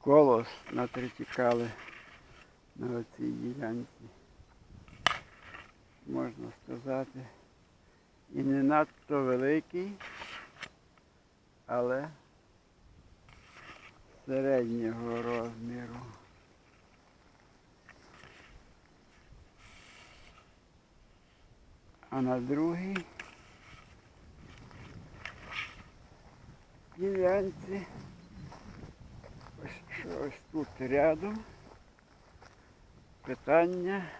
колос натритікали на оцій ділянці. Можна сказати. І не надто великий, але середнього розміру. А на другій ділянці ось тут рядом питання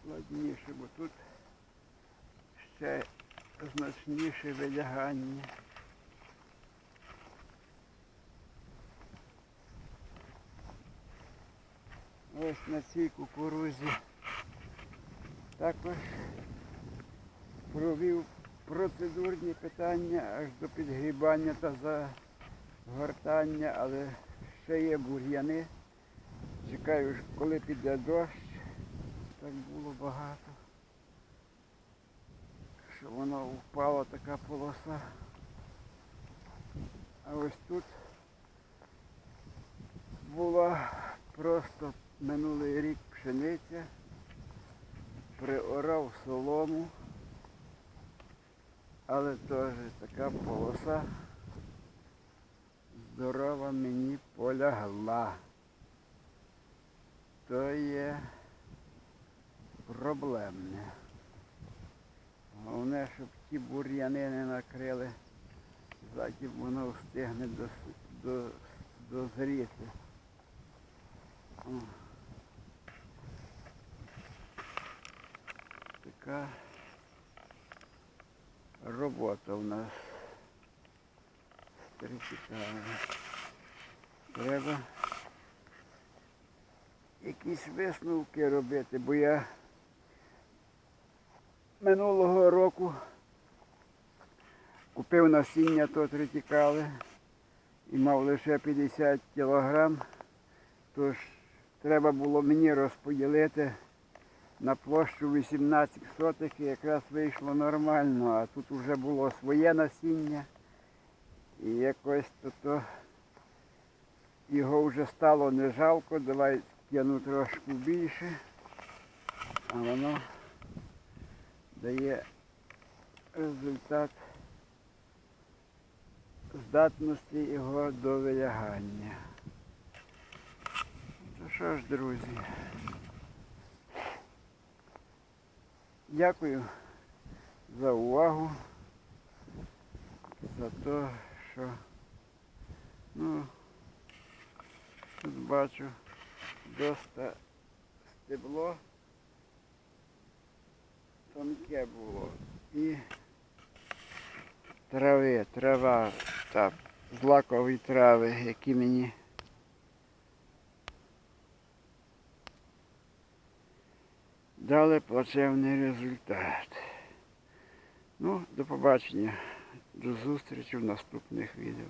складніше, бо тут ще значніше вилягання. Ось на цій кукурузі також провів процедурні питання аж до підгрібання та загортання, але ще є бур'яни. Чекаю, коли піде дощ, так було багато. Що воно впала така полоса. А ось тут була просто минулий рік пшениця, приорав солому, але теж така полоса здорова мені полягла. То є проблемне. Головне, щоб ті бур'яни не накрили, заки воно встигне дос- до, дозріти. Така робота в нас. Треба якісь висновки робити, бо я минулого року купив насіння то тритікали і мав лише 50 кілограм, тож треба було мені розподілити на площу 18 сотих якраз вийшло нормально, а тут вже було своє насіння. І якось то, то його вже стало не жалко, давай кину трошки більше, а воно дає результат здатності його до вилягання. То що ж, друзі, дякую за увагу, за те, що ну, тут бачу доста стебло тонке було і трави, трава та злакові трави, які мені дали плачевний результат. Ну, до побачення, до зустрічі в наступних відео.